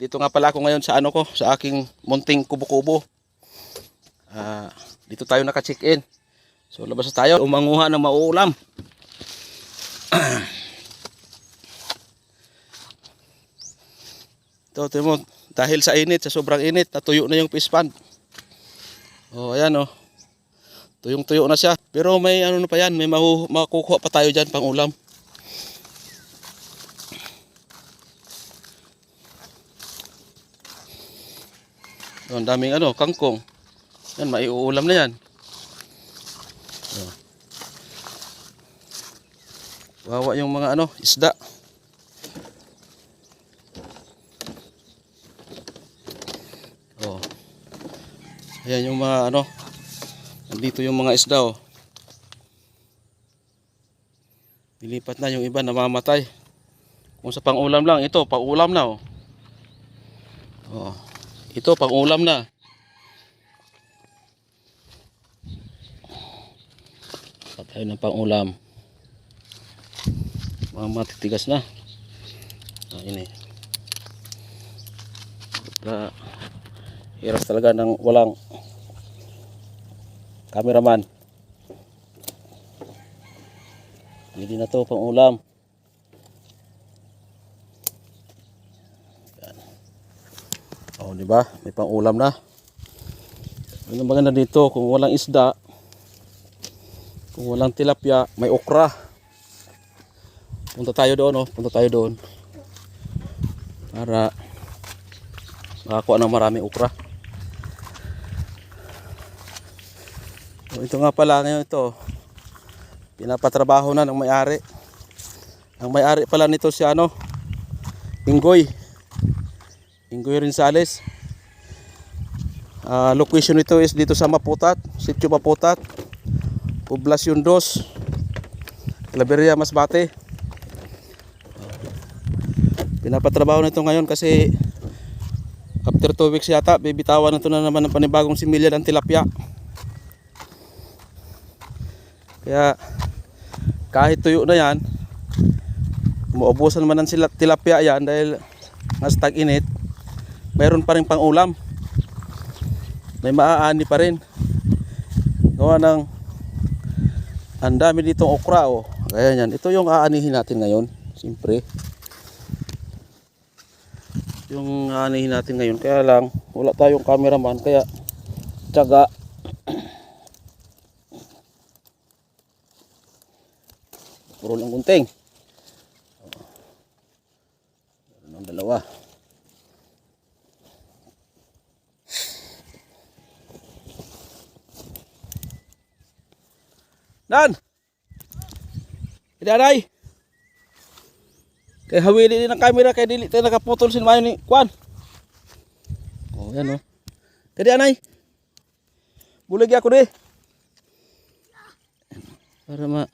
Dito nga pala ako ngayon sa ano ko, sa aking munting kubo-kubo. Ah, dito tayo naka-check-in. So labas na tayo, umanguha ng mauulam. Ito, mo, dahil sa init, sa sobrang init, natuyo na yung fish pond. Oh, ayan oh. Tuyong-tuyo na siya. Pero may ano na pa yan, may makukuha pa tayo dyan pang ulam. Ang daming ano, kangkong. Yan, maiuulam na yan. Oh. Yung mga ano, isda. Oh. Ayan yung mga ano, nandito yung mga isda oh. Nilipat na yung iba namamatay. Kung sa pang-ulam lang, ito pang-ulam na oh. Oh. Ito pang-ulam na. Patay ng pang-ulam. Mga matitigas na. Ah, ini. Na, hirap talaga ng walang cameraman. Hindi na to pang ulam. Oh, di ba? May pang ulam na. Ano maganda dito kung walang isda, kung walang tilapia, may okra. Punta tayo doon, oh. Punta tayo doon. Para makakuha ng marami okra. Oh, ito nga pala ngayon ito. Pinapatrabaho na ng may-ari. Ang may-ari pala nito si ano? Ingoy. Ingoy Rinsales. Ah, location nito is dito sa Maputat, Sitio Maputat. Poblasyon 2. Claveria, Masbate. Pinapatrabaho nito ngayon kasi after 2 weeks yata, bibitawan na ito na naman ng panibagong similya ng tilapia. Kaya kahit tuyo na yan, umuubusan man ng tilapia yan dahil mas tag-init, mayroon pa rin pang ulam. May maaani pa rin. Gawa ng ang dami ditong okra oh. Kaya yan. Ito yung aanihin natin ngayon. Siyempre. Yung aanihin natin ngayon. Kaya lang, wala tayong cameraman. Kaya, tsaga. Puro lang gunting. Meron ng dalawa. Dan! Idaray! Kaya hawili din ang camera kaya dili tayo nakaputol sin mayo ni Kwan. Oh, yan oh. Kaya anay. Bulagi ako di. Para ma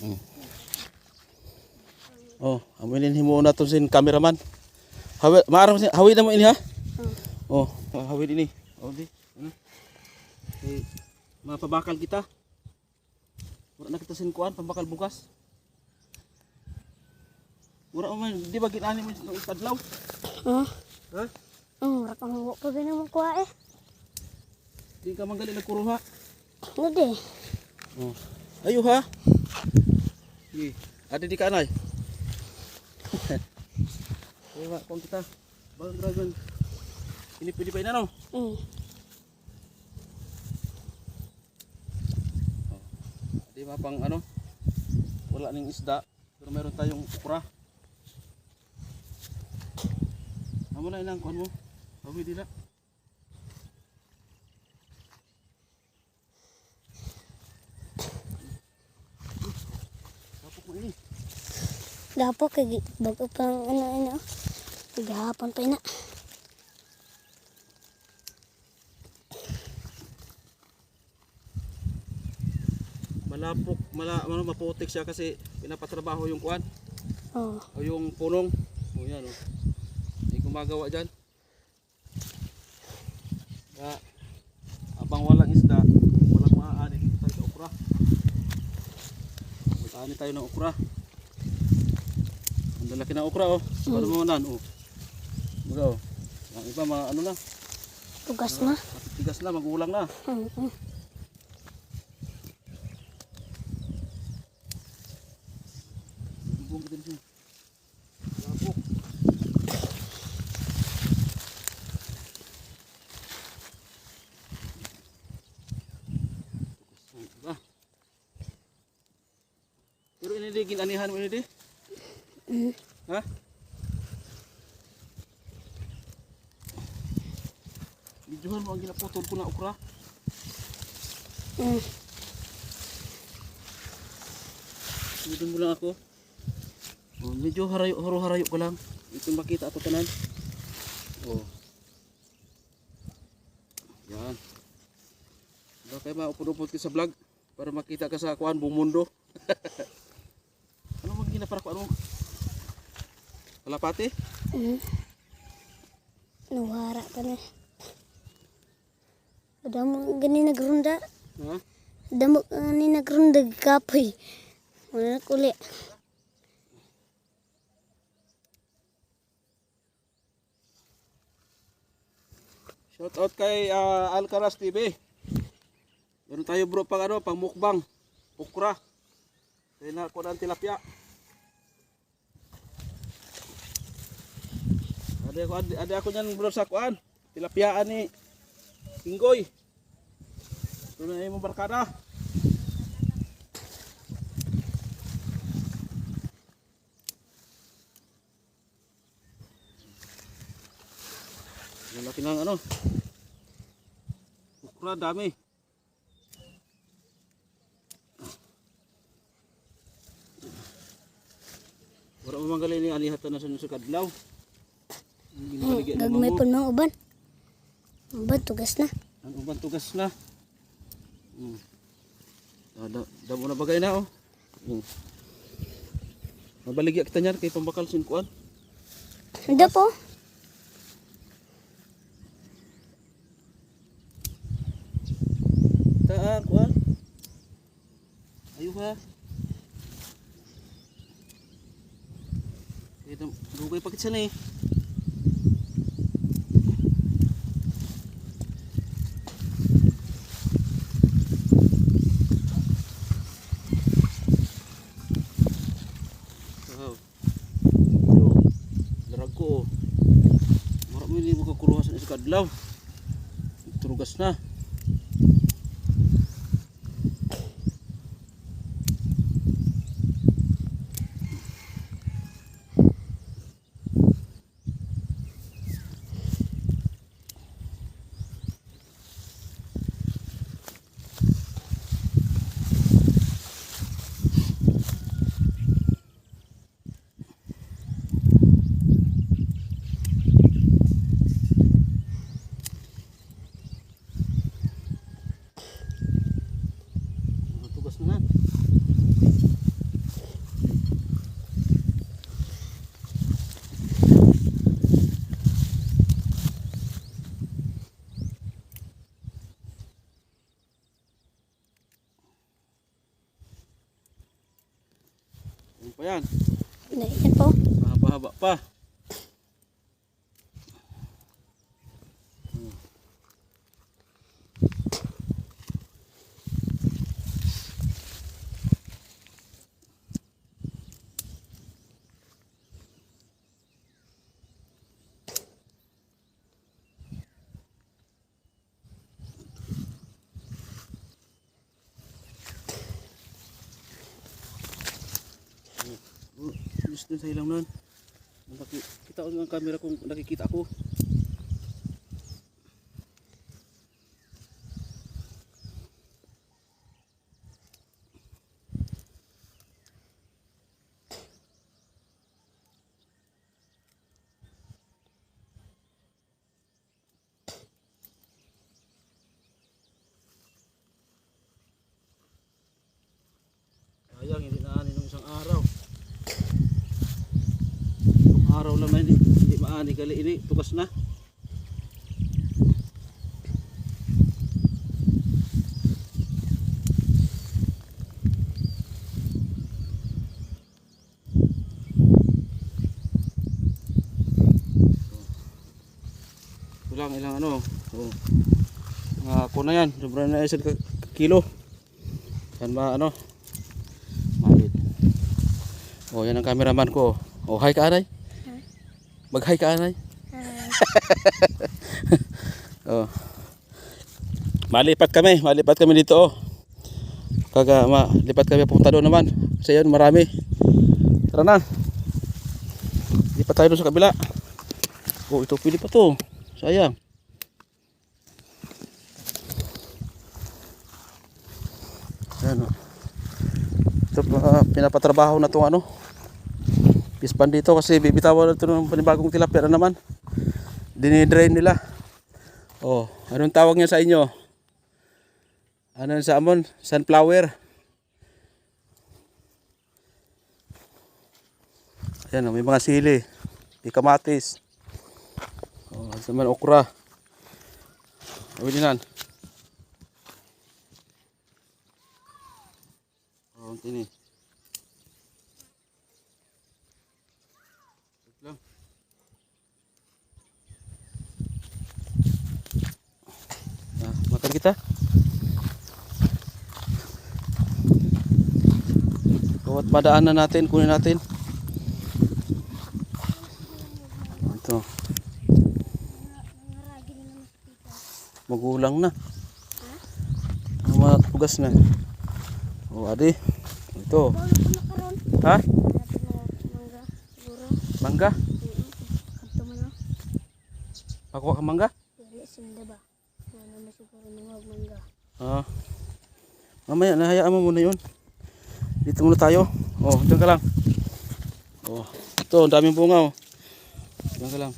Mm. Oh, aminin himo na to sin cameraman. Hawi, maaram sin hawi na mo ini ha? Oh, hawi ini. Oh, di. Eh, mapabakal kita. Wala na kita sin kuan pambakal bukas. Wala man, di ba ginani mo itong ikadlaw? Oh, Ha? oh, wala kang mo pa ganun mo kuha eh. Di ka manggali nagkuruha. Ano di? Oh. Ayo ha. Sige. Ada di kanay. Ha, kung kita. Bang dragon. Ini pwede pa ina no? Mm. Di ba pang ano? Wala ning isda. Pero meron tayong ukra. Amo na inang kuan mo. Bawi dila. Dapo kay bago pang ano ano. Gahapon pa ina. Malapok, mala, ano, maputik siya kasi pinapatrabaho yung kuan. Oh, O yung punong. O yan o. May gumagawa dyan. Kaya, abang walang isda, walang maaani dito tayo sa okra. Mag-aani tayo ng okra. Laki ng okra oh. Paano mo nan oh. Mga oh. Ang iba mga ano na, Tugas na. matitigas na, magulang na. Mm-mm. Bubong din siya. Labok. Diba? Pero ini di ginanihan mo ini di? Ha? Videohan mo ang ginaputol ko na okra. Mm. Tudon mo lang ako. Oh, medyo harayo, haro-harayo ko lang. Ito makita ato tanan. Oh. Yan. Baka maupod-upod ka sa vlog para makita ka sa kuan buong mundo. magiging para ko ano? Kalapati? Mm. Nawara ka na. Damo gani nagrunda. Ha? Damo gani nagrunda kapoy. Wala na kuli. Shout out kay ah, Alcaraz TV. Meron tayo bro pang ano, pang mukbang. Okra. Kaya na ko ng tilapia. Ada ako ada, ako niyan bro sa kuan. Tilapiaan ni Inggoy. Ito na yung barkada. Ang laki ng ano. Okra dami. Wala mo manggalay ni alihatan na sa kadlaw. Gagmay po ng uban. Uban tugas na. Ang ubang tugas na. Hmm. Ah, da, damo na bagay na oh. Hmm. Mabaligya kita niyan kay pambakal sin kuan. Hindi po. Ta kuan. Ayo ha. Ito, dugay pakit sa ni. Wow. Yo, darag ko. oh. Marami ni mo kadlaw. Turugas na. Tugas na na. Ano pa yan? Hindi, yan po. Mahaba-haba pa. Oh, Gusto sa ilang nun. Kita ko ng camera kung nakikita ko. araw naman hindi, hindi maani kali ini tukas na. Ilang ilang ano oh. uh, ako na yan. Sobrang na isang kilo. Yan ba ano. Malit. oh yan ang cameraman ko. Oh hi ka aray. Mag-hi ka anay. oh. Malipat kami, malipat kami dito oh. Kaga malipat kami pupunta doon naman. Kasi yun marami. Tara na. Lipat tayo doon sa kabila. Oh, ito pili pa to. Sayang. Yan oh. Ito pa, pinapatrabaho na tong ano. Pispan dito kasi bibitawan na ito ng panibagong tilapia na naman. Dinidrain nila. Oh, anong tawag niya sa inyo? Ano sa amon? Sunflower. Ayan, oh, may mga sili. May kamatis. Oh, sa man okra. Awin din Oh, tini. Wait lang. Makan kita. Bawat madaanan natin, kunin natin. Ito. Magulang na. Ang mga tugas na. O, adi. Ito. Ha? Mangga? Pakuha ka mangga? Ah. Mamaya, nahayaan mo muna yun. Dito muna tayo. Oh, diyan ka lang. Oh, ito, ang daming bunga oh. Diyan ka lang.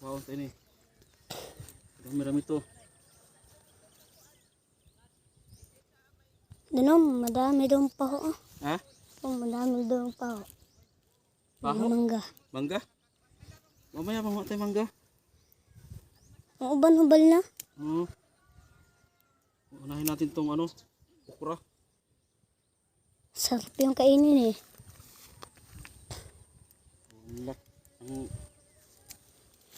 Wow, ini. Dami-dami to. Danom, madami doon pa ho. ah. Ha? Oh, madami doon pa ho. Baho? Mangga. Mangga? Mamaya, mamuha tayo mangga. Ang uban-hubal na. Oo. Unahin natin tong ano, okra. Sarap yung kainin eh. Lak- ang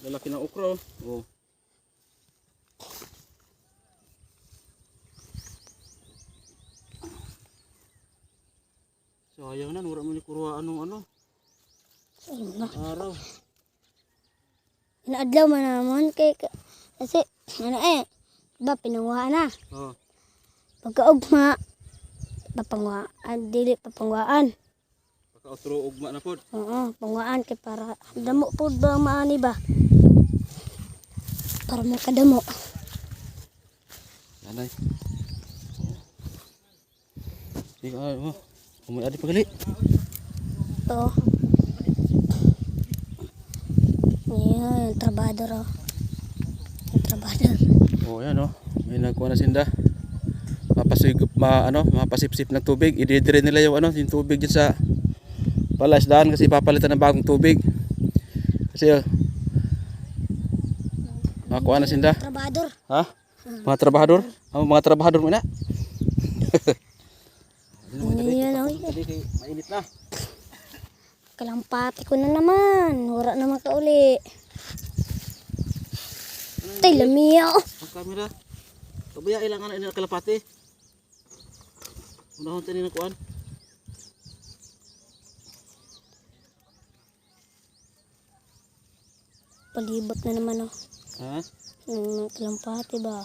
lalaki ng okra oh. Oh. Sayang na, wala mo ni kuruhaan ng ano, araw. Naadlaw man naman kay kasi ano eh, ba pinanguha na. Oh. Pagkaugma, papangwaan, dili papangwaan. Pagka-otro ugma na pod. Oo, pangwaan kay para damo po ba maani ba? Para makadamo. Yanay. Sige ka, oh. Umay adi pagali. Oo. Yan, yung trabador oh. Trabador. Oh, yan oh. May nagkuha na sinda. Mapasig ma ano, mapasipsip ng tubig. Ididire nila yung ano, yung tubig dyan sa palasdaan kasi papalitan ng bagong tubig. Kasi oh, makakuha na sinda. Trabador. Ha? Mga trabahador? Ah, mga trabahador mo na. Oh. Mainit na. Kalampati ko na naman. Wala na makauli. Tay, lamiya oh. Ang camera. Kabaya ilang ano ini kalapati. Unahon tani na kuan. Palibot na naman oh. Ha? Ng kalampati ba?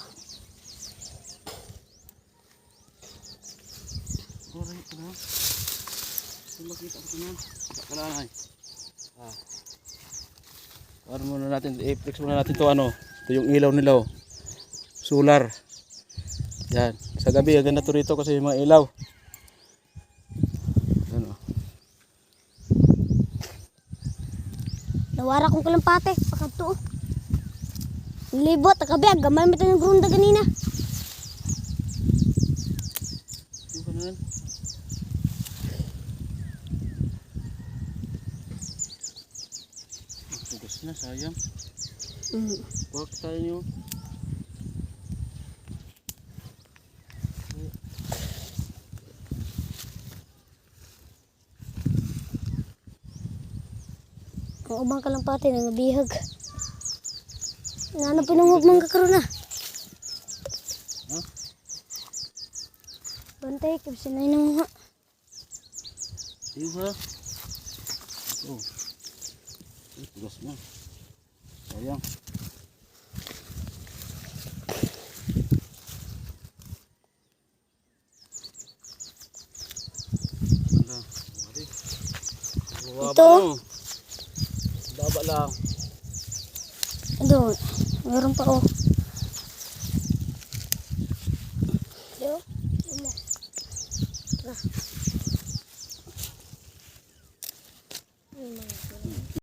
Oray ko na. Kung makita ko na. Kalaan ay. Ah. Ano muna natin, i-flex muna natin to ano. Ito yung ilaw nila oh. Solar. Yan. Sa gabi, ang ganda to rito kasi yung mga ilaw. Yan oh. Nawara kong kalampati. Pakadto oh. Libot, takabiyag. Gamay mo ito ng grunda ganina. Tugas na, sayang. Mm. Wag tayo nyo. Ang ubang kalampati na bihag. Nano pinungog mong kakaroon na. Huh? Bantay, kapsinay na mga. Iyo ha. Oh. Ay, tugas mo. Sayang. Ito? Baba lang. Doon. Meron pa oh.